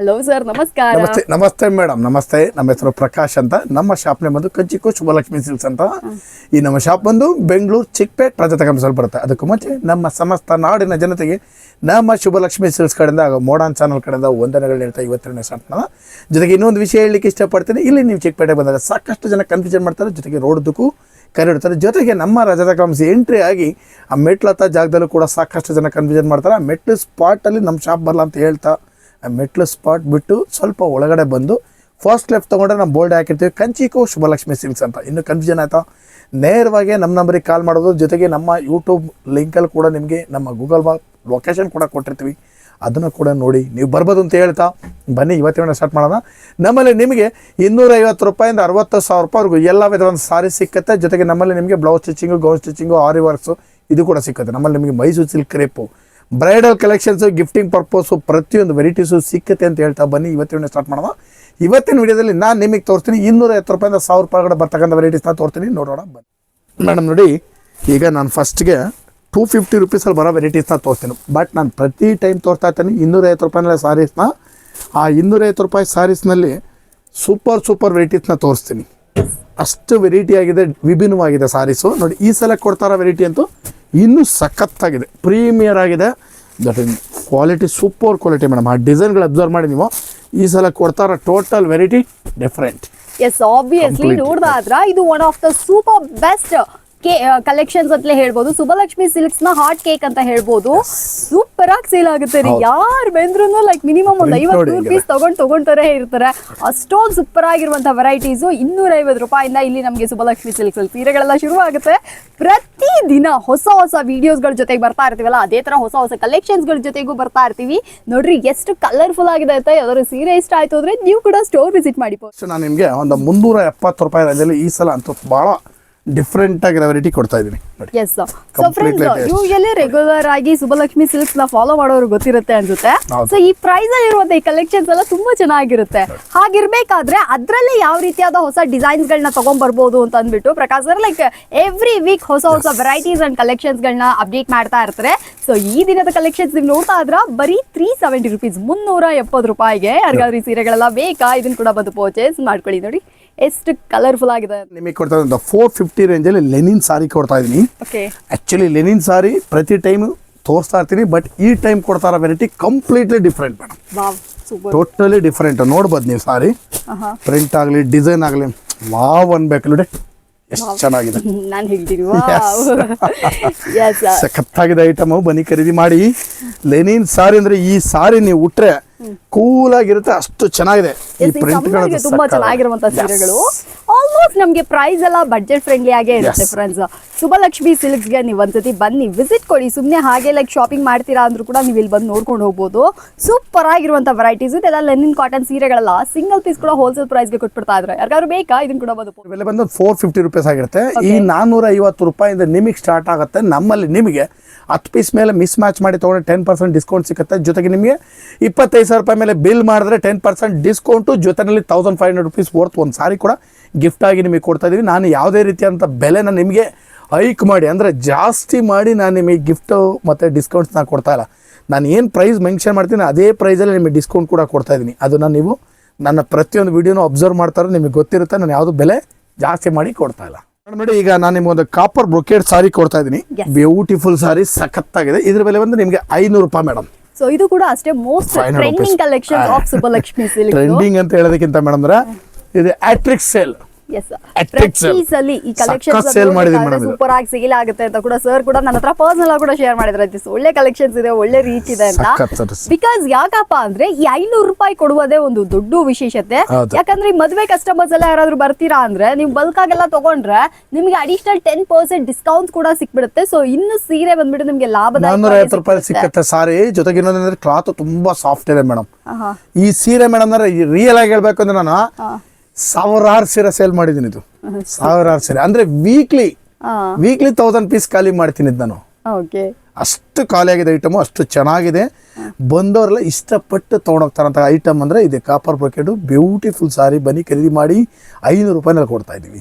Hello sir ನಮಸ್ಕಾರ. ನಮಸ್ತೆ ನಮಸ್ತೆ ಮೇಡಮ್ ನಮಸ್ತೆ. ನಮ್ಮ ಹೆಸರು ಪ್ರಕಾಶ್ ಅಂತ. ನಮ್ಮ ಶಾಪ್ ನೇಮ್ ಬಂದು ಕಂಚಿಕು ಶುಭಲಕ್ಷ್ಮಿ ಸಿಲ್ಸ್ ಅಂತ. ಈ ನಮ್ಮ ಶಾಪ್ ಬಂದು ಬೆಂಗಳೂರು ಚಿಕ್ಕಪೇಟ್ ಪ್ರಜಾತ ಕಂಪನಿಸಲ್ಲಿ ಬರುತ್ತೆ. ಅದಕ್ಕೂ ಮುಂಚೆ ನಮ್ಮ ಸಮಸ್ತ ನಾಡಿನ ಜನತೆಗೆ ನಮ್ಮ ಶುಭಲಕ್ಷ್ಮಿ ಸಿಲ್ಸ್ ಕಡೆಯಿಂದ ಮೋಡನ್ ಮೋಡಾನ್ ಚಾನಲ್ ಕಡೆಯಿಂದ ವಂದನೆಗಳು ಹೇಳ್ತಾ ಇವತ್ತಿನ ಮಾಡೋಣ. ಜೊತೆಗೆ ಇನ್ನೊಂದು ವಿಷಯ ಹೇಳಲಿಕ್ಕೆ ಇಷ್ಟಪಡ್ತೀನಿ. ಇಲ್ಲಿ ನೀವು ಚಿಕ್ಕಪೇಟೆ ಬಂದಾಗ ಸಾಕಷ್ಟು ಜನ ಕನ್ಫ್ಯೂಷನ್ ಮಾಡ್ತಾರೆ. ಜೊತೆಗೆ ರೋಡ್ದಕ್ಕೂ ಕರೆಡ್ತಾರೆ ಜೊತೆಗೆ ನಮ್ಮ ರಜಾ ಎಂಟ್ರಿ ಆಗಿ ಆ ಮೆಟ್ಲತ್ತ ಜಾಗದಲ್ಲೂ ಕೂಡ ಸಾಕಷ್ಟು ಜನ ಕನ್ಫ್ಯೂಷನ್ ಮಾಡ್ತಾರೆ. ಆ ಮೆಟ್ಲು ಸ್ಪಾಟಲ್ಲಿ ನಮ್ಮ ಶಾಪ್ ಬರಲ್ಲ ಅಂತ ಹೇಳ್ತಾ ಆ ಮೆಟ್ಲು ಸ್ಪಾಟ್ ಬಿಟ್ಟು ಸ್ವಲ್ಪ ಒಳಗಡೆ ಬಂದು ಫಸ್ಟ್ ಲೆಫ್ಟ್ ತೊಗೊಂಡ್ರೆ ನಾವು ಬೋಲ್ಡ್ ಹಾಕಿರ್ತೀವಿ. ಕಂಚಿಕೋ ಶುಭಲಕ್ಷ್ಮಿ ಸಿಲ್ಕ್ಸ್ ಅಂತ. ಇನ್ನು ಕನ್ಫ್ಯೂಷನ್ ಆಯಿತಾ? ನೇರವಾಗಿ ನಮ್ಮ ನಂಬರಿಗೆ ಕಾಲ್ ಮಾಡೋದು. ಜೊತೆಗೆ ನಮ್ಮ ಯೂಟ್ಯೂಬ್ ಲಿಂಕಲ್ಲಿ ಕೂಡ ನಿಮಗೆ ನಮ್ಮ ಗೂಗಲ್ ಮ್ಯಾಪ್ ಲೊಕೇಶನ್ ಕೂಡ ಕೊಟ್ಟಿರ್ತೀವಿ. ಅದನ್ನು ಕೂಡ ನೋಡಿ. ನೀವು ಬರ್ಬೋದು ಅಂತ ಹೇಳ್ತಾ? ಬನ್ನಿ ಇವತ್ತಿನ ಸ್ಟಾರ್ಟ್ ಮಾಡೋಣ. ನಮ್ಮಲ್ಲಿ ನಿಮಗೆ ಇನ್ನೂರೈವತ್ತು ರೂಪಾಯಿಂದ ಅರವತ್ತು ಸಾವಿರ ರೂಪಾಯಿವರೆಗೂ ಎಲ್ಲ ವಿಧವಾದ ಸಾರಿ ಸಿಕ್ಕತ್ತೆ. ಜೊತೆಗೆ ನಮ್ಮಲ್ಲಿ ನಿಮಗೆ blouse stitching gown stitching aari works ಇದು ಕೂಡ ಸಿಕ್ಕತ್ತೆ. ನಮ್ಮಲ್ಲಿ ನಿಮಗೆ Mysore silk crepe bridal collections gifting purpose ಪ್ರತಿಯೊಂದು ವೆರೈಟೀಸು ಸಿಕ್ಕತ್ತೆ ಅಂತ ಹೇಳ್ತಾ ಬನ್ನಿ. ಇವತ್ತಿನ ಸ್ಟಾರ್ಟ್ ಮಾಡೋಣ. ಇವತ್ತಿನ ವಿಡಿಯೋದಲ್ಲಿ ನಾನು ನಿಮಗೆ ತೋರಿಸ್ತೀನಿ, ಇನ್ನೂರೈವತ್ತು ರೂಪಾಯಿಂದ ಸಾವಿರ ರೂಪಾಯಿ ಬರ್ತಕ್ಕಂಥ ವೆರೈಟೀಸ್ನ ತೋರಿಸ್ತೀನಿ. ನೋಡೋಣ, ಬನ್ನಿ. ಮೇಡಮ್, ನೋಡಿ, ಈಗ ನಾನು ಫಸ್ಟ್ಗೆ ಟೂ ಫಿಫ್ಟಿ ರುಪೀಸಲ್ಲಿ ಬರೋ ವೆರೈಟೀಸ್ನ ತೋರಿಸ್ತೀನಿ. ಬಟ್ ನಾನು ಪ್ರತಿ ಟೈಮ್ ತೋರಿಸ್ತಾ ಇರ್ತೀನಿ, ಇನ್ನೂರೈವತ್ತು ರೂಪಾಯಿನ ಸಾರೀಸ್ನ ಆ ಇನ್ನೂರೈವತ್ತು ರೂಪಾಯಿ ಸಾರೀಸ್ನಲ್ಲಿ ಸೂಪರ್ ಸೂಪರ್ ವೆರೈಟೀಸ್ನ ತೋರಿಸ್ತೀನಿ. ಅಷ್ಟು ವೆರೈಟಿ ಆಗಿದೆ, ವಿಭಿನ್ನವಾಗಿದೆ ಸಾರೀಸು ನೋಡಿ, ಈ ಸಲ ಕೊಡ್ತಾರ ವೆರೈಟಿ ಅಂತೂ ಇನ್ನೂ ಸಖತ್ತಾಗಿದೆ. ಪ್ರೀಮಿಯರ್ ಆಗಿದೆ. That quality super quality madam ಆ ಡಿಸೈನ್ಗಳು ಅಬ್ಸರ್ವ್ ಮಾಡಿ ನೀವು. ಈ ಸಲ ಕೊಡ್ತಾರ total variety different yes obviously ನೋಡಿದ್ರ ನೋಡ್ದಾದ್ರ ಇದು one of the super best collections ಅಂತಲೇ ಹೇಳ್ಬೋದು. ಸುಬಲಕ್ಷ್ಮಿ ಸಿಲ್ಕ್ಸ್ನ ಹಾಟ್ ಕೇಕ್ ಅಂತ ಹೇಳ್ಬೋದು. ಸೂಪರ್ ಆಗಿ ಸೇಲ್ ಆಗುತ್ತೆ ರೀ. ಯಾರು ಬಂದ್ರು ಲೈಕ್ ಮಿನಿಮಮ್ ಒಂದು ಐವತ್ತು. ಪೀಸ್ ತಗೊಂಡ್ ತಗೊಂಡ್ತಾರೆ ಇರ್ತಾರೆ. ಅಷ್ಟೊಂದು ಸೂಪರ್ ಆಗಿರುವಂತಹ ವೆರೈಟೀಸ್ ಇನ್ನೂರ ಐವತ್ತು ರೂಪಾಯಿಂದ ಇಲ್ಲಿ ನಮಗೆ ಸುಬಲಕ್ಷ್ಮಿ ಸಿಲ್ಕ್ಸ್ ಅಲ್ಲಿ ಸೀರೆಗಳೆಲ್ಲ ಶುರು ಆಗುತ್ತೆ ಪ್ರತಿ ದಿನ ಹೊಸ ಹೊಸ ವಿಡಿಯೋಸ್ಗಳ ಜೊತೆಗೆ ಬರ್ತಾ ಇರ್ತೀವಲ್ಲ ಅದೇ ತರ ಹೊಸ ಹೊಸ ಕಲೆಕ್ಷನ್ಸ್ಗಳ ಜೊತೆಗೂ ಬರ್ತಾ ಇರ್ತೀವಿ. ನೋಡ್ರಿ ಎಷ್ಟು ಕಲರ್ಫುಲ್ ಆಗಿದೆ ಅಂತ ಯಾವ್ದಾದ್ರು ಸೀರೆ ಇಷ್ಟ ಆಯ್ತು ಅಂದ್ರೆ ನೀವು ಕೂಡ ಸ್ಟೋರ್ ವಿಸಿಟ್ ಮಾಡಿ ನಾನು ನಿಮಗೆ ಒಂದು ಮುನ್ನೂರ ಎಪ್ಪತ್ತು ರೂಪಾಯಿ ಈ ಸಲ ಅಂತೂ ಭಾಳ ಡಿಫ್ರೆಂಟ್ ಆಗಿ ವೆರೈಟಿ ಕೊಡ್ತಾ ಇದ್ದೀನಿ yes so friends. Usually regular ಆಗಿ ಸುಬಲಕ್ಷ್ಮಿ ಸಿಲ್ಕ್ಸ್ನ ಫಾಲೋ ಮಾಡೋರು ಗೊತ್ತಿರುತ್ತೆ ಅನ್ಸುತ್ತೆ. ಸೊ ಈ ಪ್ರೈಸ್ ಅಲ್ಲಿ ಇರುವಂತ ಈ ಕಲೆಕ್ಷನ್ಸ್ ಎಲ್ಲ ತುಂಬಾ ಚೆನ್ನಾಗಿರುತ್ತೆ. ಹಾಗಿರ್ಬೇಕಾದ್ರೆ ಅದ್ರಲ್ಲೇ ಯಾವ ರೀತಿಯಾದ ಹೊಸ ಡಿಸೈನ್ಸ್ ಗಳನ್ನ ತಗೊಂಡ್ ಬರ್ಬೋದು ಅಂತ ಅಂದ್ಬಿಟ್ಟು Prakash sir like every week ಹೊಸ ಹೊಸ ವೆರೈಟೀಸ್ ಅಂಡ್ ಕಲೆಕ್ಷನ್ಸ್ ಗಳನ್ನ ಅಪ್ಡೇಟ್ ಮಾಡ್ತಾ ಇರ್ತಾರೆ. ಸೊ ಈ ದಿನದ ಕಲೆಕ್ಷನ್ಸ್ ನೀವು ನೋಡ್ತಾ ಇದ್ರ ಬರೀ ತ್ರೀ ಸೆವೆಂಟಿ ರುಪೀಸ್ ಮುನ್ನೂರ ಎಪ್ಪತ್ತು ರೂಪಾಯಿಗೆ ಯಾರಿಗಾದ್ರೂ ಈ ಸೀರೆಗಳೆಲ್ಲ ಬೇಕಾ? ಇದನ್ನ ಕೂಡ ಬಂದು ಪರ್ಚೇಸ್ ಮಾಡ್ಕೊಳ್ಳಿ ನೋಡಿ. ಎಷ್ಟು ಕಲರ್ಫುಲ್ ಆಗಿದೆ? ನಿಮಗೆ ಕೊಡ್ತಾ ಇದ್ದಂಥ ಫೋರ್ ಫಿಫ್ಟಿ ರೇಂಜಲ್ಲಿ ಲೆನಿನ್ ಸಾರಿ ಕೊಡ್ತಾ ಇದ್ದೀನಿ ಓಕೆ ಆ್ಯಕ್ಚುಲಿ ಲೆನಿನ್ ಸಾರಿ ಪ್ರತಿ ಟೈಮ್ ತೋರಿಸ್ತಾ ಇರ್ತೀನಿ ಬಟ್ ಈ ಟೈಮ್ ಕೊಡ್ತಾ ಇರೋ variety completely different madam totally different ನೋಡ್ಬೋದು ನೀವು ಸಾರಿ ಪ್ರಿಂಟ್ ಆಗಲಿ ಡಿಸೈನ್ ಆಗಲಿ ವಾವ್ ಅನ್ಬೇಕು ನೋಡಿ. ಎಷ್ಟು ಚೆನ್ನಾಗಿದೆ. ನಾನು ಹೇಳ್ತೀನಿ ಸಖತ್ತಾಗಿದೆ ಐಟಮು ಬನ್ನಿ ಖರೀದಿ ಮಾಡಿ. ಲೆನಿನ್ ಸಾರಿ ಅಂದ್ರೆ ಈ ಸಾರಿ ನೀವು ಉಟ್ರೆ ಕೂಲ್ ಆಗಿರುತ್ತೆ ಅಷ್ಟು ಚೆನ್ನಾಗಿದೆ ಈ ಪ್ರಿಂಟ್ಗಳು ತುಂಬಾ ಚೆನ್ನಾಗಿರುವಂತ ಸೀರೆಗಳು. ಆಲ್ಮೋಸ್ಟ್ ನಮಗೆ ಪ್ರೈಸ್ ಎಲ್ಲ ಬಡ್ಜೆಟ್ ಫ್ರೆಂಡ್ಲಿ ಆಗೇ ಇರುತ್ತೆ. ಫ್ರೆಂಡ್ಸ್ ಶುಭಲಕ್ಷ್ಮಿ ಸಿಲ್ಕ್ಸ್ಗೆ ನೀವು ಒಂದ್ಸತಿ ಬನ್ನಿ ವಿಸಿಟ್ ಕೊಡಿ. ಸುಮ್ನೆ ಹಾಗೆ ಲೈಕ್ ಶಾಪಿಂಗ್ ಮಾಡ್ತೀರಾ ಅಂದ್ರೂ ಕೂಡ ನೀವು ಇಲ್ಲಿ ಬಂದು ನೋಡ್ಕೊಂಡು ಹೋಗ್ಬೋದು. ಸೂಪರ್ ಆಗಿರುವಂತ ವೆರೈಟೀಸ್ ಇದೆಲ್ಲ ಲೆನಿನ್ ಕಾಟನ್ ಸೀರೆಗಳೆಲ್ಲ ಸಿಂಗಲ್ ಪೀಸ್ ಕೂಡ ಹೋಲ್ಸೇಲ್ ಪ್ರೈಸ್ಗೆ ಕೊಟ್ಬಿಡ್ತಾ ಇದ್ರೆ. ಯಾರಿಗಾದ್ರು ಬೇಕಾ ಇದನ್ನ ಕೂಡ ಬಂದು ಬೆಲೆ ಬಂದು ಫೋರ್ ಫಿಫ್ಟಿ ರುಪೀಸ್ ಆಗಿರುತ್ತೆ. ಈ ನಾನ್ನೂರ ಐವತ್ತು ರೂಪಾಯಿಂದ ನಿಮಗೆ ಸ್ಟಾರ್ಟ್ ಆಗುತ್ತೆ. ನಮ್ಮಲ್ಲಿ ನಿಮಗೆ ಹತ್ತು ಪೀಸ್ ಮೇಲೆ ಮಿಸ್ ಮ್ಯಾಚ್ ಮಾಡಿ ತಗೊಂಡ್ರೆ ಟೆನ್ ಪರ್ಸೆಂಟ್ ಡಿಸ್ಕೌಂಟ್ ಸಿಗುತ್ತೆ. ಜೊತೆಗೆ ನಿಮಗೆ ಇಪ್ಪತ್ತೈದು ಸಾವಿರ ರೂಪಾಯಿ ಮೇಲೆ ಬಿಲ್ ಮಾಡಿದ್ರೆ ಟೆನ್ ಪರ್ಸೆಂಟ್ ಡಿಸ್ಕೌಂಟು ಜೊತೆಯಲ್ಲಿ thousand five hundred rupees worth ಒಂದು ಸಾರಿ ಕೂಡ ಗಿಫ್ಟ್ ಆಗಿ ನಿಮಗೆ ಕೊಡ್ತಾ ಇದ್ದೀನಿ ನಾನು ಯಾವುದೇ ರೀತಿಯಾದಂಥ ಬೆಲೆನ ನಿಮಗೆ ಹೈಕ್ ಮಾಡಿ ಅಂದರೆ ಜಾಸ್ತಿ ಮಾಡಿ ನಾನು ನಿಮಗೆ ಗಿಫ್ಟು ಮತ್ತು ಡಿಸ್ಕೌಂಟ್ಸ್ನ ಕೊಡ್ತಾ ಇಲ್ಲ. ನಾನು ಏನು ಪ್ರೈಸ್ ಮೆನ್ಷನ್ ಮಾಡ್ತೀನಿ ಅದೇ ಪ್ರೈಸಲ್ಲಿ ನಿಮಗೆ ಡಿಸ್ಕೌಂಟ್ ಕೂಡ ಕೊಡ್ತಾ ಇದ್ದೀನಿ ಅದನ್ನು ನೀವು ನನ್ನ ಪ್ರತಿಯೊಂದು ವಿಡಿಯೋನು ಅಬ್ಸರ್ವ್ ಮಾಡ್ತಾರೆ ನಿಮಗೆ ಗೊತ್ತಿರುತ್ತೆ. ನಾನು ಯಾವುದು ಬೆಲೆ ಜಾಸ್ತಿ ಮಾಡಿ ಕೊಡ್ತಾ ಇಲ್ಲ. ನೋಡಿ ಈಗ ನಾನು ನಿಮ್ಗೊಂದು ಕಾಪರ್ ಬ್ರೊಕೇಡ್ ಸಾರಿ ಕೊಡ್ತಾ ಇದ್ದೀನಿ ಬ್ಯೂಟಿಫುಲ್ ಸಾರಿ ಸಖತ್ತಾಗಿದೆ. ಇದ್ರ ಬೆಲೆ ಬಂದು ನಿಮಗೆ ಐನೂರು ರೂಪಾಯಿ ಮೇಡಮ್. ಸೊ ಇದು ಕೂಡ ಅಷ್ಟೇ most 500 trending. Collection of Subbalakshmi silk trending ಅಂತ ಹೇಳೋದಕ್ಕಿಂತ ಮೇಡಮ್ ಅಂದ್ರೆ ಇದು ಆಟ್ರಿಕ್ ಸೇಲ್ ಸೂಪರ್ ಆಗಿ ಸೇಲ್ ಆಗುತ್ತೆ ಅಂತ ಕೂಡ ಸರ್ ಕೂಡ ನನ್ನ ಹತ್ರ ಪರ್ಸನಲ್ ಆಗಿ ಕೂಡ ಶೇರ್ ಮಾಡಿದ್ರೆ. ಒಳ್ಳೆ ಕಲೆಕ್ಷನ್ಸ್ ಇದೆ ಒಳ್ಳೆ ರೀಚ್ ಇದೆ ಅಂತ. ಬಿಕಾಸ್ ಯಾಕಪ್ಪ ಅಂದ್ರೆ ಈ ಐನೂರು ರೂಪಾಯಿ ಕೊಡುವುದೇ ಒಂದು ದೊಡ್ಡ ವಿಶೇಷತೆ. ಯಾಕಂದ್ರೆ ಈ ಮದುವೆ ಕಸ್ಟಮರ್ಸ್ ಎಲ್ಲ ಯಾರಾದ್ರೂ ಬರ್ತೀರಾ ಅಂದ್ರೆ ನೀವು ಬಲ್ಕ್ ಆಗೆಲ್ಲ ತಗೊಂಡ್ರೆ ನಿಮ್ಗೆ ಅಡಿಷನಲ್ ಟೆನ್ ಪರ್ಸೆಂಟ್ ಡಿಸ್ಕೌಂಟ್ ಕೂಡ ಸಿಕ್ಬಿಡುತ್ತೆ. ಸೊ ಇನ್ನು ಸೀರೆ ಬಂದ್ಬಿಟ್ಟು ನಿಮ್ಗೆ ಲಾಭ ಲಾಭದಾಯಕ ರೂಪಾಯಿ ಸಿಕ್ಕತ್ತೆ ಸಾರಿ. ಜೊತೆಗೆ ಇನ್ನೊಂದ್ರೆ ಕ್ಲಾತ್ ತುಂಬಾ ಸಾಫ್ಟ್ ಇದೆ ಮೇಡಮ್ ಈ ಸೀರೆ ಮೇಡಮ್ ರಿಯಲ್ ಆಗಿ ಹೇಳ್ಬೇಕು ಅಂದ್ರೆ ನಾನು ಸಾವಿರಾರು ಸೀರೆ ಸೇಲ್ ಮಾಡಿದ್ದೀನಿ ಇದು. ಸಾವಿರಾರು ಸೀರೆ. ಅಂದ್ರೆ ವೀಕ್ಲಿ ವೀಕ್ಲಿ ತೌಸಂಡ್ ಪೀಸ್ ಖಾಲಿ ಮಾಡ್ತೀನಿ ನಾನು. ಅಷ್ಟು ಎಷ್ಟು ಖಾಲಿಯಾಗಿದೆ ಐಟಮು ಅಷ್ಟು ಚೆನ್ನಾಗಿದೆ. ಬಂದವರೆಲ್ಲ ಇಷ್ಟಪಟ್ಟು ತೊಗೊಂಡೋಗ್ತಾರಂಥ ಐಟಮ್ ಅಂದರೆ ಇದೆ. ಕಾಪರ್ ಬ್ರೊಕೆಟು ಬ್ಯೂಟಿಫುಲ್ ಸಾರಿ ಬನ್ನಿ ಖರೀದಿ ಮಾಡಿ ಐನೂರು ರೂಪಾಯಿನಲ್ಲಿ ಕೊಡ್ತಾ ಇದ್ದೀವಿ.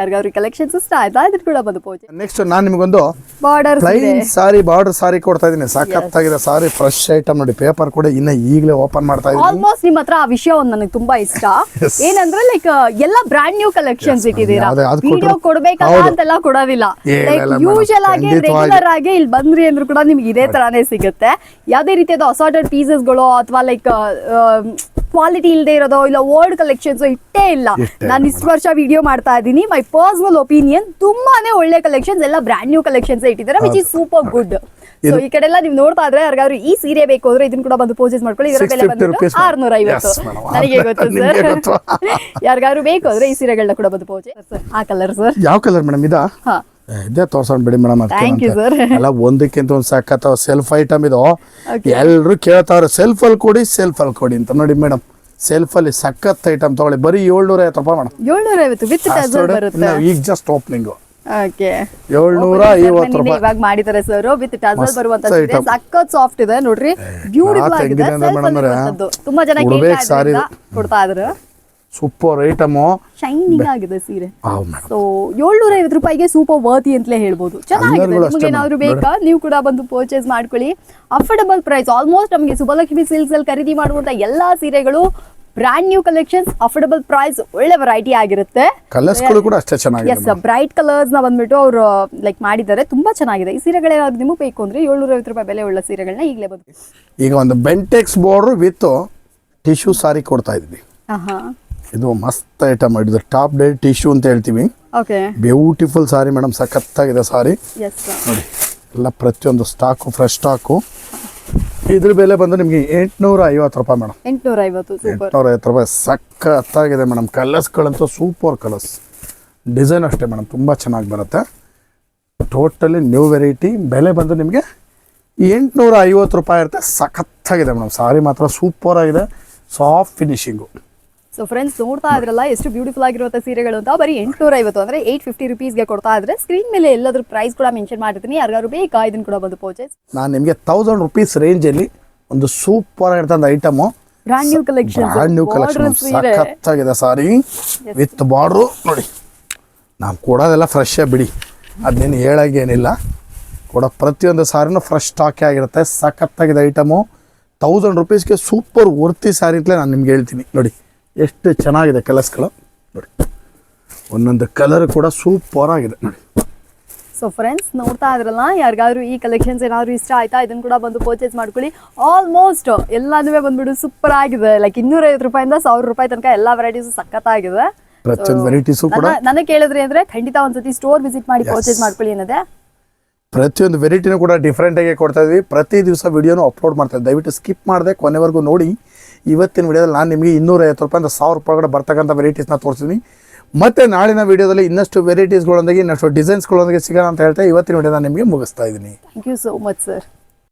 ಯಾರಿಗಾದ್ರು ಕಲೆಕ್ಷನ್ಸ್ ಇಷ್ಟ ಆಯ್ತಾ? ಕೂಡ ಬಂದು ಪೂಜೆ. ನೆಕ್ಸ್ಟ್ ನಾನು ನಿಮಗೊಂದು borders plain sari border sari ಕೊಡ್ತಾ ಇದ್ದೀನಿ. ಸಖತ್ತಾಗಿದೆ ಸಾರಿ ಫ್ರೆಶ್ ಐಟಮ್ ನೋಡಿ. ಪೇಪರ್ ಕೂಡ ಇನ್ನ ಈಗಲೇ ಓಪನ್ ಮಾಡ್ತಾ ಇದ್ದೀನಿ. ಆಲ್ಮೋಸ್ಟ್ ನಿಮ್ ಹತ್ರ ಆ ವಿಷಯ ಒಂದು ನನಗೆ ತುಂಬಾ ಇಷ್ಟ. ಏನಂದ್ರೆ ಲೈಕ್ ಎಲ್ಲ ಬ್ರಾಂಡ್ ನ್ಯೂ ಕಲೆಕ್ಷನ್ಸ್ ಇಟ್ಟಿದ್ದೀರಾ? ವಿಡಿಯೋ ಕೊಡ್ಬೇಕಲ್ಲ. ಅಂತೆಲ್ಲ ಕೊಡೋದಿಲ್ಲ. ಲೈಕ್ ಯೂಶಲ್ ಆಗಿ ರೆಗ್ಯುಲರ್ ಆಗಿ ಇಲ್ಲಿ ಬಂದ್ರಿ ಅಂದ್ರು ಕೂಡ ನಿಮ್ಗೆ ಇದೇ ತರಾನೇ ಸಿಗುತ್ತೆ. ಯಾವ್ದೇ ರೀತಿಯಾದ ಅಸಾರ್ಟೆಡ್ ಪೀಸಸ್ಗಳು ಅಥವಾ ಲೈಕ್ ಕ್ವಾಲಿಟಿ ಇಲ್ಲದೆ ಇರೋದೋ ಇಲ್ಲ ಓಲ್ಡ್ ಕಲೆಕ್ಷನ್ಸ್ ಇಟ್ಟೇ ಇಲ್ಲ. ನಾನು ಇಷ್ಟು ವರ್ಷ ವಿಡಿಯೋ ಮಾಡ್ತಾ ಇದ್ದೀನಿ. ಮೈ ಪರ್ಸನಲ್ ಒಪಿನಿಯನ್ ತುಂಬಾನೇ ಒಳ್ಳೆ ಕಲೆಕ್ಷನ್ಸ್ ಎಲ್ಲ ಬ್ರಾಂಡ್ ನ್ಯೂ ಕಲೆಕ್ಷನ್ಸ್ ಇಟ್ಟಿದ್ದಾರೆ which is super good so ಈ ಕಡೆ ಎಲ್ಲ ನೀವು ನೋಡ್ತಾ ಇದ್ರೆ ಯಾರಿಗಾದ್ರು ಈ ಸೀರೆ ಬೇಕು ಅಂದ್ರೆ ಇದನ್ನ ಕೂಡ ಬಂದು ಪರ್ಚೇಸ್ ಮಾಡ್ಕೊಳ್ಳಿ. ಇದರ ಬೆಲೆ 650 ಬಂದ್ಬಿಟ್ಟು ಆರ್ನೂರ ಐವತ್ತು ನನಗೆ ಗೊತ್ತು ಸರ್. ಯಾರಿಗಾದ್ರು ಬೇಕು ಅಂದ್ರೆ ಈ ಸೀರೆಗಳನ್ನ ಕೂಡ ಬಂದು ಪರ್ಚೇಸ್ ಆ ಕಲರ್ ಸರ್ ಯಾವ ಕಲರ್ ಮೇಡಮ್ ಇದಾ? ಇದೇ ತೋರ್ಸೋಣ ಬಿಡಿ ಮೇಡಮ್ Thank you, sir. ಅಲ್ಲ ಒಂದಕ್ಕಿಂತ ಒಂದು ಸಖತ್ ಸೆಲ್ಫ್ ಐಟಮ್ ಇದು. ಎಲ್ಲರೂ ಕೇಳ್ತಾವ್ರೆ ಸೆಲ್ಫ್ ಅಲ್ಲಿ ಕೊಡಿ ಸೆಲ್ಫ್ ಅಲ್ಲಿ ಕೊಡಿ ಅಂತ. ನೋಡಿ ಮೇಡಮ್ ಸೆಲ್ಫ್ ಅಲ್ಲಿ ಸಖತ್ ಐಟಮ್ ತಗೊಳ್ಳಿ. ಬರೀ ಏಳ್ನೂರ ಐವತ್ತು ರೂಪಾಯಿ ಮೇಡಮ್. ಏಳ್ನೂರ ಐವತ್ತು ವಿತ್ ಟಜಲ್ ಬರುತ್ತೆ? ಈಗ ಜಸ್ಟ್ ಓಪನಿಂಗ್ ಓಕೆ ಏಳ್ನೂರ ಐವತ್ತು ರೂಪಾಯಿ. ಇವಾಗ ಮಾಡಿದ್ದಾರೆ ಸರ್ ವಿತ್ ಟಜಲ್ ಮಸ್ತ್ ಬರುವಂತ item. ಸೀರೆ ಸಖತ್ ಸಾಫ್ಟ್ ಇದೆ ನೋಡ್ರಿ. ಬ್ಯೂಟಿಫುಲ್ ಆಗಿದೆ. ಹೆಂಗಿದೆ ಅಂದ್ರೆ Self madam ಅಲ್ಲಿ ಅವ್ರೆ. ತುಂಬಾ ಜನ ಉಡ್ಬೇಕು ಕೇಳ್ತಾ ಸಾರಿ ಇದ್ರಿಂದ ಕೊಡ್ತಾ ಇದ್ರು. Super item. ಶೈನಿಂಗ್ ಆಗಿದೆ ಸೀರೆ. ಸೊ ಏಳ್ನೂರ ಐವತ್ತು ರೂಪಾಯಿಗೆ ಸೂಪರ್ ವರ್ತಿ ಅಂತಲೇ ಹೇಳ್ಬೋದು. ಚೆನ್ನಾಗಿದೆ. ನಿಮ್ಗೆ ಏನಾದ್ರು ಬೇಕಾ? ನೀವು ಕೂಡ ಬಂದು ಪರ್ಚೇಸ್ ಮಾಡ್ಕೊಳ್ಳಿ. ಅಫೋರ್ಡಬಲ್ ಪ್ರೈಸ್ ಆಲ್ಮೋಸ್ಟ್ ನಮಗೆ ಸುಬ್ಬಲಕ್ಷ್ಮಿ ಸಿಲ್ಕ್ಸ್ ಅಲ್ಲಿ ಖರೀದಿ ಮಾಡುವಂತ ಎಲ್ಲಾ ಸೀರೆಗಳು brand new collections affordable price ಒಳ್ಳೆ ವೆರೈಟಿ ಆಗಿರುತ್ತೆ. ಕಲರ್ಸ್ಗಳು ಕೂಡ ಅಷ್ಟೇ ಚೆನ್ನಾಗಿದೆ ಎಸ್ ಬ್ರೈಟ್ ಕಲರ್ಸ್ನ ಬಂದ್ಬಿಟ್ಟು ಅವರು ಲೈಕ್ ಮಾಡಿದ್ದಾರೆ. ತುಂಬಾ ಚೆನ್ನಾಗಿದೆ. ಈ ಸೀರೆಗಳೇನಾದ್ರು ನಿಮಗೆ ಬೇಕು ಅಂದ್ರೆ ಏಳ್ನೂರ ಐವತ್ತು ರೂಪಾಯಿ ಬೆಲೆ ಉಳ್ಳ ಸೀರೆಗಳನ್ನ ಈಗಲೇ ಬಂದು ಈಗ ಒಂದು Bentex board with tissue sari ಕೊಡ್ತಾ ಇದ್ವಿ ಇದು ಮಸ್ತ್ ಐಟಮ್ ಇದು ಟಾಪ್ ಡೇ ಟಿಶ್ಯೂ ಅಂತ ಹೇಳ್ತೀವಿ. ಬ್ಯೂಟಿಫುಲ್ ಸಾರಿ ಮೇಡಮ್ ಸಖತ್ತಾಗಿದೆ ಸಾರಿ ನೋಡಿ ಎಲ್ಲ ಪ್ರತಿಯೊಂದು ಸ್ಟಾಕು ಫ್ರೆಶ್ ಸ್ಟಾಕು ಇದ್ರ ಬೆಲೆ ಬಂದು ನಿಮಗೆ ಎಂಟುನೂರ ಐವತ್ತು ರೂಪಾಯಿ ಮೇಡಮ್ ಎಂಟ್ನೂರ ಐವತ್ತು ಎಂಟುನೂರ ಐವತ್ತು ರೂಪಾಯಿ. ಸಖತ್ತಾಗಿದೆ ಮೇಡಮ್ ಕಲರ್ಸ್ಗಳಂತೂ ಸೂಪರ್ ಕಲರ್ಸ್ ಡಿಸೈನ್ ಅಷ್ಟೇ ಮೇಡಮ್ ತುಂಬ ಚೆನ್ನಾಗಿ ಬರುತ್ತೆ. ಟೋಟಲಿ ನ್ಯೂ ವೆರೈಟಿ ಬೆಲೆ ಬಂದು ನಿಮಗೆ ಎಂಟುನೂರ ಐವತ್ತು ರೂಪಾಯಿ ಇರುತ್ತೆ. ಸಖತ್ತಾಗಿದೆ ಮೇಡಮ್ ಸಾರಿ ಮಾತ್ರ ಸೂಪರ್ ಆಗಿದೆ. ಸಾಫ್ಟ್ ಫಿನಿಶಿಂಗು ಸೊ ಫ್ರೆಂಡ್ಸ್ ನೋಡ್ತಾ ಇದ್ರಲ್ಲ ಎಷ್ಟು ಬ್ಯೂಟಿಫುಲ್ ಆಗಿರುವಂಥ ಸೀರೆಗಳು ಅಂತ. ಬರೀ ಎಂಟುನೂರ ಐವತ್ತು ಅಂದರೆ ಏಯ್ಟ್ ಫಿಫ್ಟಿ ರುಪೀಸ್ಗೆ ಕೊಡ್ತಾ ಇದ್ರೆ ಸ್ಕ್ರೀನ್ ಮೇಲೆ ಎಲ್ಲಾದ್ರೂ ಪ್ರೈಸ್ ಕೂಡ ಮೆನ್ಷನ್ ಮಾಡಿರ್ತೀನಿ. ಯಾರಿಗಾದ್ರು ಬೇಕಾ ಇದನ್ನು ಕೂಡ ಬಂದು ಪರ್ಚೇಸ್ ನಾನು ನಿಮಗೆ ತೌಸಂಡ್ ರುಪೀಸ್ ರೇಂಜಲ್ಲಿ ಒಂದು super ಆಗಿರ್ತಂಥ item brand new collection brand new collection ಸಖತ್ತಾಗಿದೆ ಸಾರಿ. ವಿತ್ ಬಾರ್ಡ್ರು ನೋಡಿ. ನಾವು ಕೊಡೋದೆಲ್ಲ ಫ್ರೆಶ್ ಬಿಡಿ. ಅದನ್ನೇನು ಹೇಳೋಗೇನಿಲ್ಲ. ಕೊಡೋ ಪ್ರತಿಯೊಂದು ಸಾರಿನೂ ಫ್ರೆಶ್ ಸ್ಟಾಕೇ ಆಗಿರುತ್ತೆ. ಸಖತ್ತಾಗಿದೆ ಐಟಮು ತೌಸಂಡ್ ರುಪೀಸ್ಗೆ ಸೂಪರ್ ವರ್ತಿ ಸಾರಿ ಅಂತಲೇ ನಾನು ನಿಮ್ಗೆ ಹೇಳ್ತೀನಿ. ನೋಡಿ. ಎಷ್ಟು ಚೆನ್ನಾಗಿದೆ ಕಲರ್ಸ್ಗಳು. ನೋಡಿ. ಒಂದೊಂದು ಕಲರ್ ಕೂಡ ಸೂಪರ್ ಆಗಿದೆ. ನೋಡಿ. ಸೊ ಫ್ರೆಂಡ್ಸ್ ನೋಡ್ತಾ ಇದ್ರಲ್ಲ ಯಾರಿಗಾದ್ರೂ ಈ ಕಲೆಕ್ಷನ್ಸ್ ಏನಾದ್ರು ಇಷ್ಟ ಆಯ್ತಾ? ಇದನ್ನ ಕೂಡ ಬಂದು ಪರ್ಚೇಸ್ ಮಾಡ್ಕೊಳ್ಳಿ. ಆಲ್ಮೋಸ್ಟ್ ಎಲ್ಲಾನು ಬಂದ್ಬಿಟ್ಟು ಸೂಪರ್ ಆಗಿದೆ. ಲೈಕ್ ಇನ್ನೂರ ಐವತ್ತು ರೂಪಾಯಿಂದ ಸಾವಿರ ರೂಪಾಯಿ ತನಕ ಎಲ್ಲಾ ವೆರೈಟೀಸ್ ಸಖತ್ತಾಗಿದೆ. ಪ್ರತಿಯೊಂದು ವೆರೈಟೀಸು ಕೂಡ. ನನಗೆ ಕೇಳಿದ್ರೆ ಅಂದ್ರೆ ಖಂಡಿತ ಒಂದ್ಸತಿ ಸ್ಟೋರ್ ವಿಸಿಟ್ ಮಾಡಿ ಪರ್ಚೇಸ್ ಮಾಡ್ಕೊಳ್ಳಿ ಅನ್ನೋದೇ ಪ್ರತಿಯೊಂದು ವೆರೈಟಿನೂ ಕೂಡ ಡಿಫ್ರೆಂಟಾಗಿ ಕೊಡ್ತಾ ಇದ್ವಿ. ಪ್ರತಿ ದಿವಸ ವಿಡಿಯೋನು ಅಪ್ಲೋಡ್ ಮಾಡ್ತಾ ಇದ್ದೀವಿ ದಯವಿಟ್ಟು ಸ್ಕಿಪ್ ಮಾಡದೆ ಕೊನೆವರೆಗೂ ನೋಡಿ. ಇವತ್ತಿನ ವಿಡಿಯೋದಲ್ಲಿ ನಾನು ನಿಮಗೆ ಇನ್ನೂರ ಐವತ್ತು ರೂಪಾಯಿಂದ ಸಾವಿರ ರೂಪಾಯಿ ಒಳಗಡೆ ಬರ್ತಕ್ಕಂಥ ವೆರೈಟೀಸ್ನ ತೋರಿಸ್ತೀನಿ. ಮತ್ತು ನಾಳಿನ ವಿಡಿಯೋದಲ್ಲಿ ಇನ್ನಷ್ಟು ವೆರೈಟೀಸ್ಗಳೊಂದಿಗೆ ಇನ್ನಷ್ಟು ಡಿಸೈನ್ಸ್ಗಳೊಂದಿಗೆ ಸಿಗೋಣ ಅಂತ ಹೇಳ್ತಾ ಇವತ್ತಿನ ವಿಡಿಯೋನ ನಿಮಗೆ ಮುಗಿಸ್ತಾ ಇದ್ದೀನಿ. Thank you so much sir